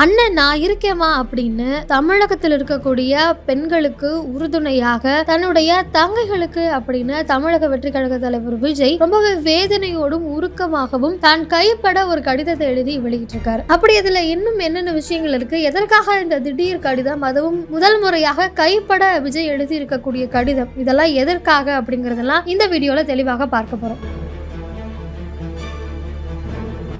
அண்ணன் நான் இருக்கேமா அப்படின்னு தமிழகத்தில் இருக்கக்கூடிய பெண்களுக்கு உறுதுணையாக தன்னுடைய தங்கைகளுக்கு அப்படின்னு தமிழக வெற்றி கழக தலைவர் விஜய் ரொம்பவே வேதனையோடும் உருக்கமாகவும் தான் கைப்பட ஒரு கடிதத்தை எழுதி வெளியிட்டிருக்காரு. அப்படி இதுல இன்னும் என்னென்ன விஷயங்கள் இருக்கு? எதற்காக இந்த திடீர் கடிதம்? அதுவும் முதல் முறையாக கைப்பட விஜய் எழுதி இருக்கக்கூடிய கடிதம். இதெல்லாம் எதற்காக அப்படிங்கறதெல்லாம் இந்த வீடியோல தெளிவாக பார்க்க போறோம்.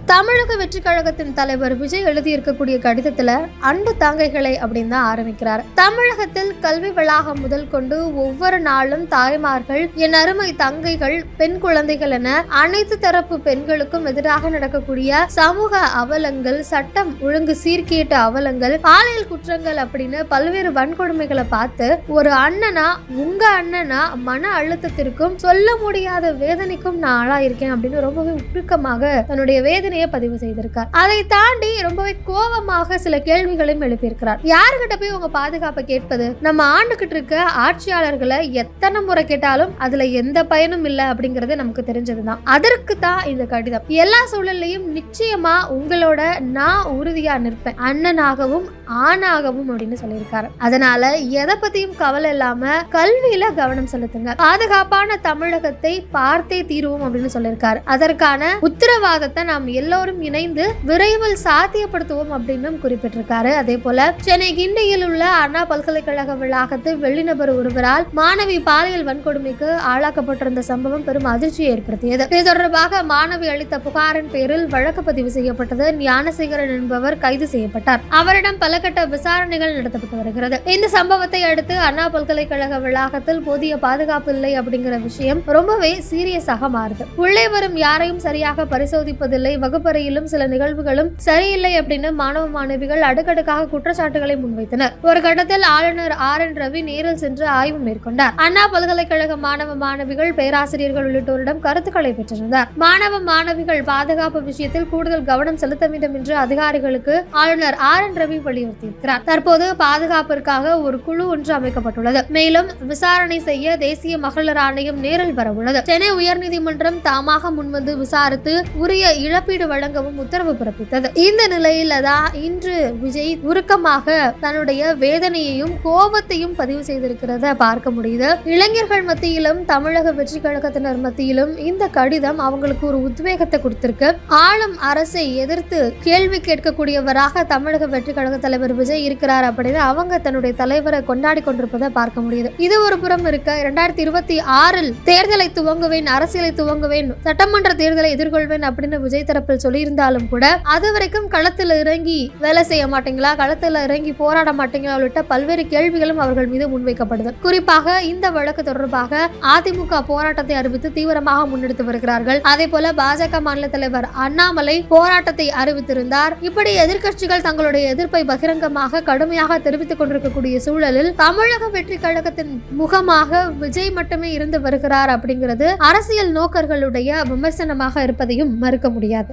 தமிழக வெற்றி கழகத்தின் தலைவர் விஜய் எழுதியிருக்கக்கூடிய கடிதத்துல அன்பு தாங்கைகளை அப்படின்னு தான் ஆரம்பிக்கிறார். தமிழகத்தில் கல்வி வளாகம் முதல் கொண்டு ஒவ்வொரு நாளும் தாய்மார்கள் என் அருமை தங்கைகள் பெண் குழந்தைகள் என அனைத்து தரப்பு பெண்களுக்கும் எதிராக நடக்கக்கூடிய சமூக அவலங்கள் சட்டம் ஒழுங்கு சீர்கேட்ட அவலங்கள் பாலியல் குற்றங்கள் அப்படின்னு பல்வேறு வன்கொடுமைகளை பார்த்து ஒரு அண்ணனா உங்க அண்ணனா மன அழுத்தத்திற்கும் சொல்ல முடியாத வேதனைக்கும் நான் ஆளாயிருக்கேன் அப்படின்னு ரொம்பவே உருக்கமாக தன்னுடைய வேதனை வேதனையை பதிவு செய்திருக்கார். அதை தாண்டி ரொம்பவே கோபமாக சில கேள்விகளையும் எழுப்பியிருக்கிறார். யாருகிட்ட போய் உங்க பாதுகாப்பை கேட்பது? நம்ம ஆண்டுகிட்டு இருக்க ஆட்சியாளர்களை எத்தனை முறை கேட்டாலும் அதுல எந்த பயனும் இல்லை அப்படிங்கறது நமக்கு தெரிஞ்சதுதான். அதற்கு தான் இந்த கடிதம். எல்லா சூழல்லையும் நிச்சயமா உங்களோட நான் உறுதியா நிற்பேன். அண்ணனாகவும் ஆணாகவும் அப்படின்னு சொல்லியிருக்காரு. அதனால எதை பத்தியும் கவலை இல்லாம கல்வியில கவனம் செலுத்துங்க. பாதுகாப்பான தமிழகத்தை பார்த்தே தீருவோம் அப்படின்னு சொல்லியிருக்காரு. அதற்கான உத்தரவாதத்தை நாம் எல்லோரும் இணைந்து விரைவில் சாத்தியப்படுத்துவோம் அப்படின்னு குறிப்பிட்டிருக்காரு. அதே போல சென்னை கிண்டியில் உள்ள அண்ணா பல்கலைக்கழக வளாகத்தில் வெளிநபர் ஒருவரால் மாணவி பாலியல் வன்கொடுமைக்கு ஆளாக்கப்பட்டிருந்த சம்பவம் பெரும் அதிர்ச்சியை ஏற்படுத்தியது. இது தொடர்பாக மாணவி அளித்த புகாரின் பேரில் வழக்கு பதிவு செய்யப்பட்டது. ஞானசேகரன் என்பவர் கைது செய்யப்பட்டார். அவரிடம் பல கட்ட விசாரணைகள் நடத்தப்பட்டு வருகிறது. இந்த சம்பவத்தை அடுத்து அண்ணா பல்கலைக்கழக வளாகத்தில் போதிய பாதுகாப்பு இல்லை அப்படிங்கிற விஷயம் ரொம்பவே சீரியஸாக மாறுது. உள்ளே வரும் யாரையும் சரியாக பரிசோதிப்பதில்லை. வகுப்பறையிலும் சில நிகழ்வுகளும் சரியில்லை அப்படின்னு மாணவ மாணவிகள் அடுக்கடுக்காக குற்றச்சாட்டுகளை முன்வைத்தனர். ஒரு கட்டத்தில் ஆளுநர் ஆர் என் ரவி நேரில் சென்று ஆய்வு மேற்கொண்டார். அண்ணா பல்கலைக்கழக மாணவ மாணவிகள் பேராசிரியர்கள் உள்ளிட்டோரிடம் கருத்துக்களை பெற்றிருந்தார். மாணவ மாணவிகள் பாதுகாப்பு விஷயத்தில் கூடுதல் கவனம் செலுத்த வேண்டும் என்று அதிகாரிகளுக்கு ஆளுநர் ஆர் என் ரவி வலியுறுத்தியிருக்கிறார் தற்போது பாதுகாப்பிற்காக ஒரு குழு ஒன்று அமைக்கப்பட்டுள்ளது. மேலும் விசாரணை செய்ய தேசிய மகளிர் ஆணையம் நேரில் வரவுள்ளது. சென்னை உயர்நீதிமன்றம் தாமாக முன்வந்து விசாரித்து உரிய இழப்பீடு வழங்கவும் உத்தரவு பிறப்பித்தது. இந்த நிலையில தான் இன்று விஜய் உருக்கமாக தன்னுடைய வேதனையையும் கோபத்தையும் பதிவு செய்திருக்கிறத பார்க்க முடியுது. இளைஞர்கள் மத்தியிலும் தமிழக வெற்றி கழகத்தினர் மத்தியிலும் இந்த கடிதம் அவங்களுக்கு ஒரு உத்வேகத்தை கொடுத்திருக்கு. ஆளும் அரசை எதிர்த்து கேள்வி கேட்கக்கூடியவராக தமிழக வெற்றி கழக தலைவர் விஜய் இருக்கிறார் அப்படின்னு அவங்க தன்னுடைய தலைவரை கொண்டாடி கொண்டிருப்பதை பார்க்க முடியுது. இது ஒரு புறம் இருக்க இரண்டாயிரத்தி இருபத்தி ஆறில் தேர்தலை துவங்குவேன் அரசியலை துவங்குவேன் சட்டமன்ற தேர்தலை எதிர்கொள்வேன் அப்படின்னு விஜய் தரப்பில் சொல்லியிருந்தாலும் கூட அது வரைக்கும் களத்தில் இறங்கி வேலை செய்ய மாட்டீங்களா களத்தில் இறங்கி போராட மாட்டீங்களா உள்ளிட்ட பல்வேறு கேள்விகளும் அவர்கள் மீது முன்வைக்கப்படுது. குறிப்பாக இந்த வழக்கு தொடர்பாக அதிமுக போராட்டத்தை அறிவித்து தீவிரமாக முன்னெடுத்து வருகிறார்கள். அதே போல பாஜக மாநில தலைவர் அண்ணாமலை போராட்டத்தை அறிவித்திருந்தார். இப்படி எதிர்க்கட்சிகள் தங்களுடைய எதிர்ப்பை பகிரங்கமாக கடுமையாக தெரிவித்துக் கொண்டிருக்கக்கூடிய சூழலில் தமிழக வெற்றி கழகத்தின் முகமாக விஜய் மட்டுமே இருந்து வருகிறார் அப்படிங்கிறது அரசியல் நோக்கர்களுடைய விமர்சனமாக இருப்பதையும் மறுக்க முடியாது.